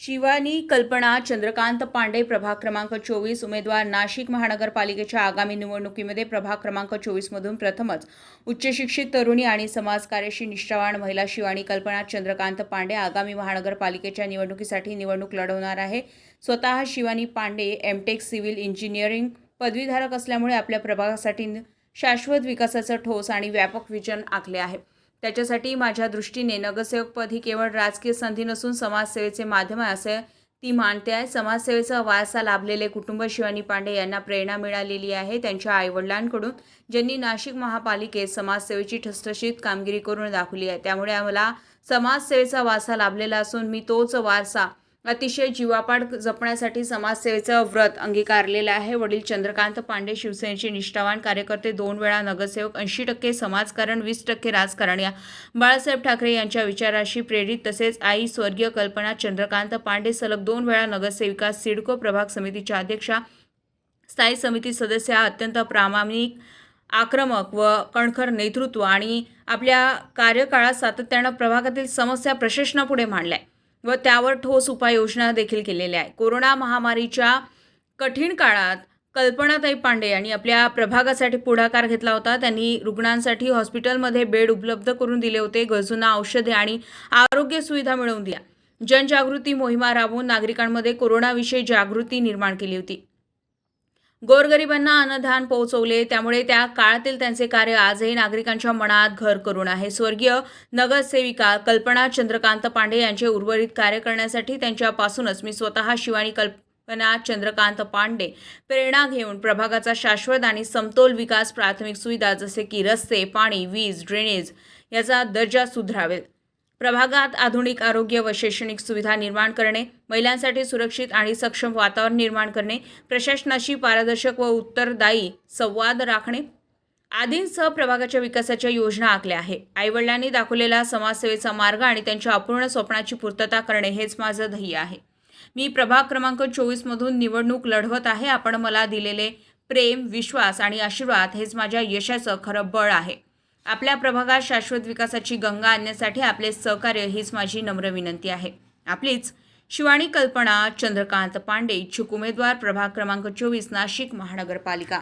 शिवानी कल्पना चंद्रकांत पांडे प्रभाग क्रमांक चोवीस उमेदवार नाशिक महानगरपालिकेच्या आगामी निवडणुकीमध्ये प्रभाग क्रमांक चोवीसमधून प्रथमच उच्चशिक्षित तरुणी आणि समाजकार्याशी निष्ठावान महिला शिवानी कल्पना चंद्रकांत पांडे आगामी महानगरपालिकेच्या निवडणुकीसाठी निवडणूक लढवणार आहे. स्वतः Shivani Pandey M Tech civil engineering पदवीधारक असल्यामुळे आपल्या प्रभागासाठी शाश्वत विकासाचं ठोस आणि व्यापक विजन आखले आहे. त्याच्यासाठी माझ्या दृष्टीने नगरसेवकपद ही केवळ राजकीय संधी नसून समाजसेवेचे माध्यम आहे असे ती मानते आहे. समाजसेवेचा वारसा लाभलेले कुटुंब शिवानी पांडे यांना प्रेरणा मिळालेली आहे त्यांच्या आईवडिलांकडून ज्यांनी नाशिक महापालिकेत समाजसेवेची ठसठशीत कामगिरी करून दाखवली आहे. त्यामुळे आम्हाला समाजसेवेचा वारसा लाभलेला असून मी तोच वारसा अतिशय जीवापाड जपण्यासाठी समाजसेवेचं व्रत अंगीकारलेलं आहे. वडील चंद्रकांत पांडे शिवसेनेचे निष्ठावान कार्यकर्ते दोन वेळा नगरसेवक ऐंशी टक्के समाजकारण वीस टक्के राजकारण. या बाळासाहेब ठाकरे यांच्या विचाराशी प्रेरित तसेच आई स्वर्गीय कल्पना चंद्रकांत पांडे सलग दोन वेळा नगरसेविका सिडको प्रभाग समितीच्या अध्यक्षा स्थायी समिती सदस्य अत्यंत प्रामाणिक आक्रमक व कणखर नेतृत्व आणि आपल्या कार्यकाळात सातत्यानं प्रभागातील समस्या प्रशासनापुढे मांडल्या. व त्यावर ठोस उपाययोजना देखील केलेल्या आहे कोरोना महामारीच्या कठीण काळात कल्पनाताई पांडे यांनी आपल्या प्रभागासाठी पुढाकार घेतला होता. त्यांनी रुग्णांसाठी हॉस्पिटलमध्ये बेड उपलब्ध करून दिले होते गरजूंना औषधे आणि आरोग्य सुविधा मिळवून दिल्या. जनजागृती मोहिमा राबवून नागरिकांमध्ये कोरोनाविषयी जागृती निर्माण केली होती. गोरगरिबांना अन्नधान पोहोचवले. त्यामुळे त्या काळातील त्यांचे कार्य आजही नागरिकांच्या मनात घर करून आहे. स्वर्गीय नगरसेविका कल्पना चंद्रकांत पांडे यांचे उर्वरित कार्य करण्यासाठी त्यांच्यापासूनच मी स्वतः शिवानी कल्पना चंद्रकांत पांडे प्रेरणा घेऊन प्रभागाचा शाश्वत आणि समतोल विकास प्राथमिक सुविधा जसे की रस्ते पाणी वीज ड्रेनेज याचा दर्जा सुधारावेल. प्रभागात आधुनिक आरोग्य व शैक्षणिक सुविधा निर्माण करणे महिलांसाठी सुरक्षित आणि सक्षम वातावरण निर्माण करणे प्रशासनाशी पारदर्शक व उत्तरदायी संवाद राखणे आदींसह प्रभागाच्या विकासाच्या योजना आखल्या आहे. आईवडिलांनी दाखवलेला समाजसेवेचा मार्ग आणि त्यांच्या अपूर्ण स्वप्नाची पूर्तता करणे हेच माझं ध्येय आहे. मी प्रभाग क्रमांक चोवीसमधून निवडणूक लढवत आहे. आपण मला दिलेले प्रेम विश्वास आणि आशीर्वाद हेच माझ्या यशाचं खरं बळ आहे. आपल्या प्रभागात शाश्वत विकासाची गंगा आणण्यासाठी आपले सहकार्य हीच माझी नम्र विनंती आहे. आपलीच शिवाणी कल्पना चंद्रकांत पांडे इच्छुक उमेदवार प्रभाग क्रमांक चोवीस नाशिक महानगरपालिका.